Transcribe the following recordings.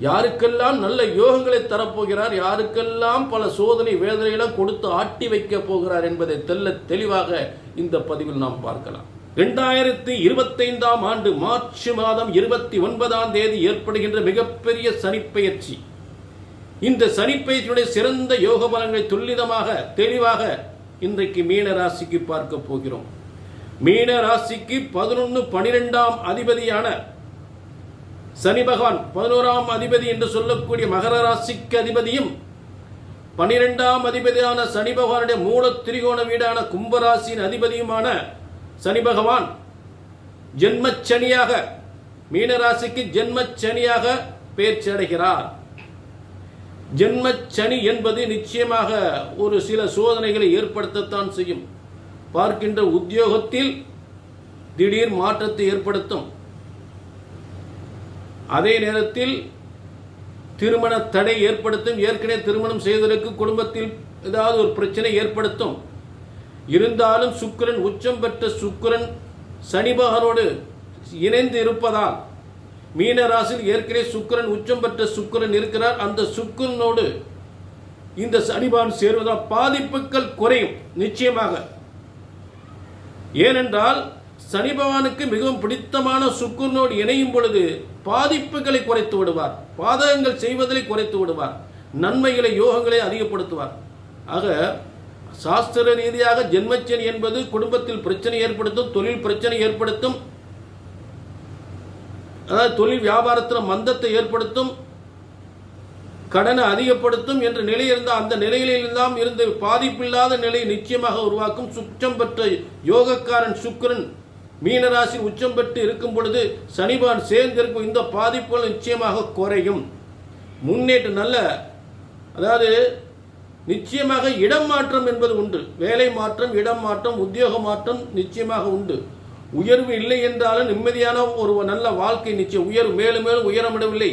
யாருக்கெல்லாம் நல்ல யோகங்களை தரப்போகிறார் யாருக்கெல்லாம் பல சோதனை வேதனைகளை கொடுத்து ஆட்டி வைக்க போகிறார் என்பதை தெல்ல தெளிவாக இந்த பதிவில் நாம் பார்க்கலாம். இரண்டாயிரத்தி இருபத்தைந்தாம் ஆண்டு மார்ச் மாதம் இருபத்தி ஒன்பதாம் தேதி ஏற்படுகின்ற மிகப்பெரிய சனிப்பெயர்ச்சி. இந்த சனிப்பெயர்ச்சியுடைய சிறந்த யோக பலன்களை துல்லிதமாக தெளிவாக இன்றைக்கு மீன ராசிக்கு பார்க்க போகிறோம். மீன ராசிக்கு பதினொன்று பனிரெண்டாம் அதிபதியான சனி பகவான் பதினோராம் அதிபதி என்று சொல்லக்கூடிய மகர ராசிக்கு அதிபதியும் பனிரெண்டாம் அதிபதியான சனி பகவானுடைய மூல திரிகோண வீடான கும்பராசியின் அதிபதியுமான சனி பகவான் ஜென்மச்சனியாக மீனராசிக்கு ஜென்மச்சனியாக பேச்சு அடைகிறார். ஜென்மச்சனி என்பது நிச்சயமாக ஒரு சில சோதனைகளை ஏற்படுத்தத்தான் செய்யும். பார்க்கின்ற உத்தியோகத்தில் திடீர் மாற்றத்தை ஏற்படுத்தும். அதே நேரத்தில் திருமண தடை ஏற்படுத்தும் ஏற்கனவே திருமணம் செய்வதற்கு குடும்பத்தில் ஏதாவது ஒரு பிரச்சனை ஏற்படுத்தும். இருந்தாலும் சுக்கிரன் உச்சம் பெற்ற சுக்கிரன் சனி பகவானோடு இணைந்து இருப்பதால் மீன ராசியில் ஏற்கனவே சுக்கிரன் உச்சம் பெற்ற சுக்கிரன் இருக்கிறார். அந்த சுக்கிரனோடு இந்த சனிபான் சேருவதால் பாதிப்புகள் குறையும் நிச்சயமாக. ஏனென்றால் சனி பகவானுக்கு மிகவும் பிடித்தமான சுக்குனோடு இணையும் பொழுது பாதிப்புகளை குறைத்து விடுவார். பாதகங்கள் செய்வதை குறைத்து விடுவார். நன்மைகளை யோகங்களை அதிகப்படுத்துவார். ஆக சாஸ்திர ரீதியாக ஜென்மச்சனி என்பது குடும்பத்தில் பிரச்சனை ஏற்படுத்தும் தொழில் பிரச்சனை ஏற்படுத்தும் அதாவது தொழில் வியாபாரத்தில் மந்தத்தை ஏற்படுத்தும் கடனை அதிகப்படுத்தும் என்ற நிலை இருந்தால் அந்த நிலையிலெல்லாம் இருந்து பாதிப்பில்லாத நிலை நிச்சயமாக உருவாக்கும் சுச்சம் பெற்ற யோகக்காரன் சுக்கரன் மீனராசி உச்சம் பெற்று இருக்கும் பொழுது சனிபான் சேர்ந்திருக்கும் இந்த பாதிப்புகள் நிச்சயமாக குறையும். முன்னேற்ற நல்ல அதாவது நிச்சயமாக இடம் மாற்றம் என்பது உண்டு. வேலை மாற்றம் இடம் மாற்றம் உத்தியோக மாற்றம் நிச்சயமாக உண்டு. உயர்வு இல்லை என்றாலும் நிம்மதியான ஒரு நல்ல வாழ்க்கை நிச்சயம். உயர்வு மேலும் மேலும் உயரமிடவில்லை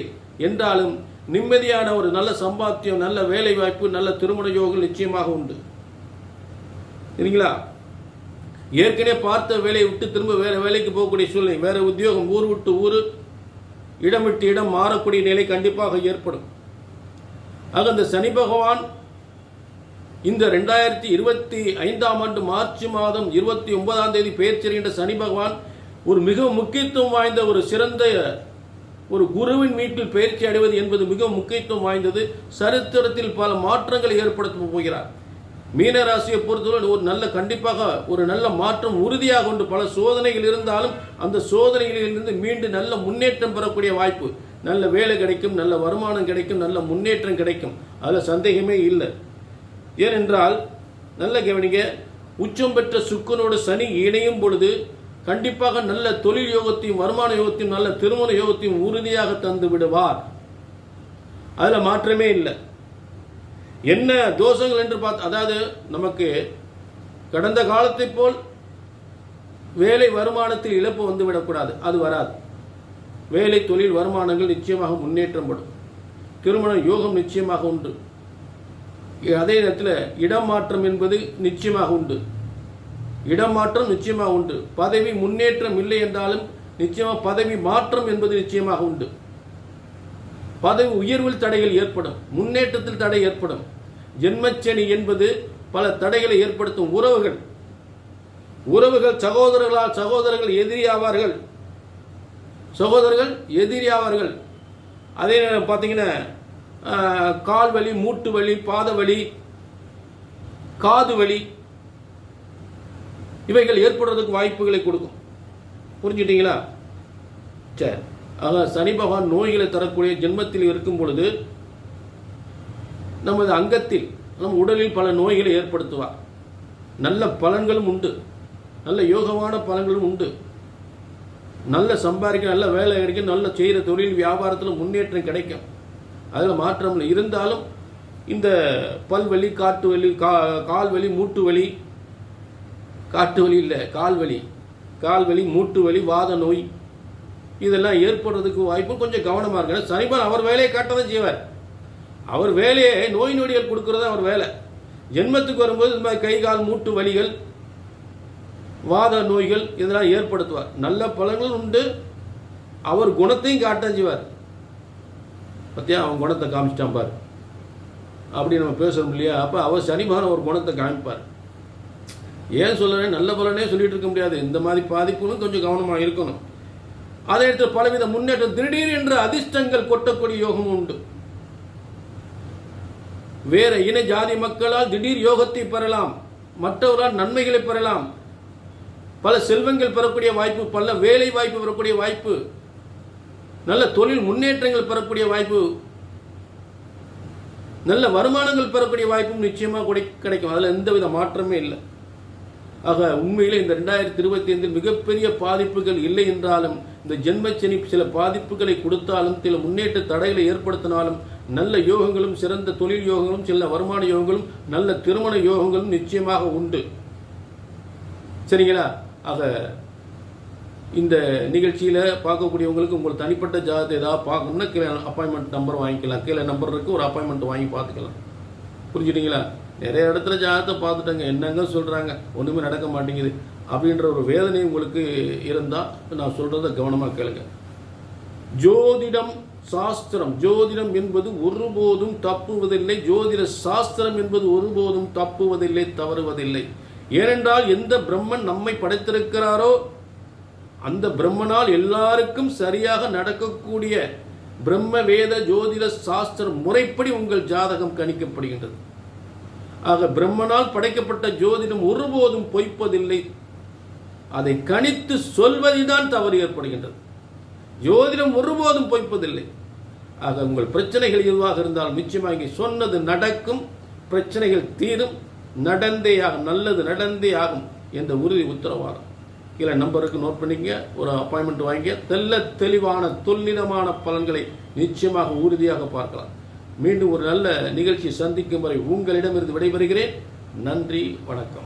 என்றாலும் நிம்மதியான ஒரு நல்ல சம்பாத்தியம் நல்ல வேலை வாய்ப்பு நல்ல திருமண யோகம் நிச்சயமாக உண்டு. சரிங்களா? ஏற்கனவே பார்த்த வேலையை விட்டு திரும்ப வேற வேலைக்கு போகக்கூடிய சூழ்நிலை. வேற உத்தியோகம் ஊர் விட்டு ஊர் இடம் விட்டு இடம் மாறக்கூடிய நிலை கண்டிப்பாக ஏற்படும். ஆக இந்த சனி பகவான் இந்த ரெண்டாயிரத்தி இருபத்தி ஐந்தாம் ஆண்டு மார்ச் மாதம் இருபத்தி ஒன்பதாம் தேதி பெயர்ச்சிகின்ற சனி பகவான் ஒரு மிக முக்கியத்துவம் வாய்ந்த ஒரு சிறந்த ஒரு குருவின் வீட்டில் பயிற்சி அடைவது என்பது மிக முக்கியத்துவம் வாய்ந்தது. சரித்திரத்தில் பல மாற்றங்களை ஏற்படுத்த போகிறார். மீனராசியை பொறுத்தவரை ஒரு நல்ல கண்டிப்பாக ஒரு நல்ல மாற்றம் உறுதியாக உண்டு. பல சோதனைகள் இருந்தாலும் அந்த சோதனைகளிலிருந்து மீண்டும் நல்ல முன்னேற்றம் பெறக்கூடிய வாய்ப்பு. நல்ல வேலை கிடைக்கும் நல்ல வருமானம் கிடைக்கும் நல்ல முன்னேற்றம் கிடைக்கும். அதில் சந்தேகமே இல்லை. ஏனென்றால் நல்ல கவனிங்க உச்சம் பெற்ற சுக்கனோடு சனி இணையும் பொழுது கண்டிப்பாக நல்ல தொழில் யோகத்தையும் வருமான யோகத்தையும் நல்ல திருமண யோகத்தையும் உறுதியாக தந்து விடுவார். அதில் மாற்றமே இல்லை. என்ன தோஷங்கள் என்று பார்த்து அதாவது நமக்கு கடந்த காலத்தை போல் வேலை வருமானத்தில் இழப்பு வந்து விடக்கூடாது அது வராது. வேலை தொழில் வருமானங்கள் நிச்சயமாக முன்னேற்றம் படும் திருமண யோகம் நிச்சயமாக உண்டு. அதே நேரத்தில் இடம் மாற்றம் என்பது நிச்சயமாக உண்டு. இடம் மாற்றம் நிச்சயமாக உண்டு. பதவி முன்னேற்றம் இல்லை என்றாலும் நிச்சயமாக பதவி மாற்றம் என்பது நிச்சயமாக உண்டு. பதவி உயர்வில் தடைகள் ஏற்படும் முன்னேற்றத்தில் தடை ஏற்படும். ஜென்மச்சனி என்பது பல தடைகளை ஏற்படுத்தும் உறவுகள். உறவுகள் சகோதரர்களால் சகோதரர்கள் எதிரியாவார்கள். சகோதரர்கள் எதிரியாவார்கள். அதே நேரம் பார்த்தீங்கன்னா கால் வலி மூட்டு வலி பாத வலி காது வலி இவைகள் ஏற்படுறதுக்கு வாய்ப்புகளை கொடுக்கும். புரிஞ்சுட்டீங்களா? சரி. ஆக சனி பகவான் நோய்களை தரக்கூடிய ஜென்மத்தில் இருக்கும் பொழுது நமது அங்கத்தில் நம் உடலில் பல நோய்களை ஏற்படுத்துவார். நல்ல பலன்களும் உண்டு. நல்ல யோகமான பலன்களும் உண்டு. நல்ல சம்பாதிக்க நல்ல வேலை கிடைக்கும் நல்ல செய்கிற தொழில் வியாபாரத்தில் முன்னேற்றம் கிடைக்கும். அதில் மாற்றம் இல்லை. இருந்தாலும் இந்த பல்வலி காட்டு வலி கா கால் வலி மூட்டு வலி காட்டு வலி இல்லை கால் வலி. கால் வலி மூட்டு வலி வாத நோய் இதெல்லாம் ஏற்படுறதுக்கு வாய்ப்பு கொஞ்சம் கவனமாக இருக்கு சனிபால் அவர் வேலையை காட்டதான் செய்வார். அவர் வேலையை நோய் நொடிகள் கொடுக்கறது அவர் வேலை. ஜென்மத்துக்கு வரும்போது இந்த மாதிரி கை கால் மூட்டு வலிகள் வாத நோய்கள் இதெல்லாம் ஏற்படுத்துவார். நல்ல பலன்கள் உண்டு. அவர் குணத்தையும் காட்டம் செய்வார். பத்தியா? அவன் குணத்தை காமிச்சிட்டான் பார். அப்படி நம்ம பேசுறோம் இல்லையா? அப்போ அவர் சனிமான ஒரு குணத்தை காமிப்பார். ஏன் சொல்லுறேன் நல்ல பலனே சொல்லிட்டு இருக்க முடியாது. இந்த மாதிரி பாதிப்புன்னு கொஞ்சம் கவனமாக இருக்கணும். அதை எடுத்து பலவித முன்னேற்றம் திடீர் என்ற அதிர்ஷ்டங்கள் கொட்டக்கூடிய யோகம் உண்டு. வேற இன ஜாதி மக்களால் திடீர் யோகத்தை பெறலாம் மற்றவரால் நன்மைகளை பெறலாம். பல செல்வங்கள் பெறக்கூடிய வாய்ப்பு பல வேலை வாய்ப்பு பெறக்கூடிய வாய்ப்பு நல்ல தொழில் முன்னேற்றங்கள் பெறக்கூடிய வாய்ப்பு நல்ல வருமானங்கள் பெறக்கூடிய வாய்ப்பும் நிச்சயமாக கூட கிடைக்கும். அதில் எந்தவித மாற்றமே இல்லை. ஆக உண்மையிலே இந்த ரெண்டாயிரத்தி இருபத்தி ஐந்தில் மிகப்பெரிய பாதிப்புகள் இல்லை என்றாலும் இந்த ஜென்மச்சனி சில பாதிப்புகளை கொடுத்தாலும் சில முன்னேற்ற தடைகளை ஏற்படுத்தினாலும் நல்ல யோகங்களும் சிறந்த தொழில் யோகங்களும் சில வருமான யோகங்களும் நல்ல திருமண யோகங்களும் நிச்சயமாக உண்டு. சரிங்களா? ஆக இந்த நிகழ்ச்சியில் பார்க்கக்கூடியவங்களுக்கு உங்கள் தனிப்பட்ட ஜாதகத்தை ஏதாவது பார்க்கணும்னா கீழே அப்பாயின்மெண்ட் நம்பர் வாங்கிக்கலாம். கீழே நம்பர் இருக்குது ஒரு அப்பாயின்மெண்ட் வாங்கி பார்த்துக்கலாம். புரிஞ்சுட்டிங்களா? நிறைய இடத்துல ஜாதகத்தை பார்த்துட்டாங்க. என்னங்க சொல்கிறாங்க ஒன்றுமே நடக்க மாட்டேங்குது. அப்படின்ற ஒரு வேதனை உங்களுக்கு இருந்தால் நான் சொல்கிறத கவனமாக கேளுங்க. ஜோதிடம் சாஸ்திரம். ஜோதிடம் என்பது ஒருபோதும் தப்புவதில்லை. ஜோதிட சாஸ்திரம் என்பது ஒருபோதும் தப்புவதில்லை தவறுவதில்லை. ஏனென்றால் எந்த பிரம்மன் நம்மை படைத்திருக்கிறாரோ அந்த பிரம்மனால் எல்லாருக்கும் சரியாக நடக்கக்கூடிய பிரம்ம வேத ஜோதிட சாஸ்திர முறைப்படி உங்கள் ஜாதகம் கணிக்கப்படுகின்றது. ஆக பிரம்மனால் படைக்கப்பட்ட ஜோதிடம் ஒருபோதும் பொய்ப்பதில்லை அதை கணித்து சொல்வதில்தான் தவறு ஏற்படுகின்றது. ஜோதிடம் ஒருபோதும் பொய்ப்பதில்லை. ஆக உங்கள் பிரச்சனைகள் எதுவாக இருந்தாலும் நிச்சயமாக இங்கே சொன்னது நடக்கும். பிரச்சனைகள் தீரும். நடந்தே ஆகும். நல்லது நடந்தே ஆகும் என்ற உறுதி உத்தரவாதம். கீழே நம்பருக்கு நோட் பண்ணிங்க ஒரு அப்பாயின்மெண்ட் வாங்கி தெல்ல தெளிவான துல்லிதமான பலன்களை நிச்சயமாக உறுதியாக பார்க்கலாம். மீண்டும் ஒரு நல்ல நிகழ்ச்சி சந்திக்கும் வரை உங்களிடமிருந்து விடைபெறுகிறேன். நன்றி. வணக்கம்.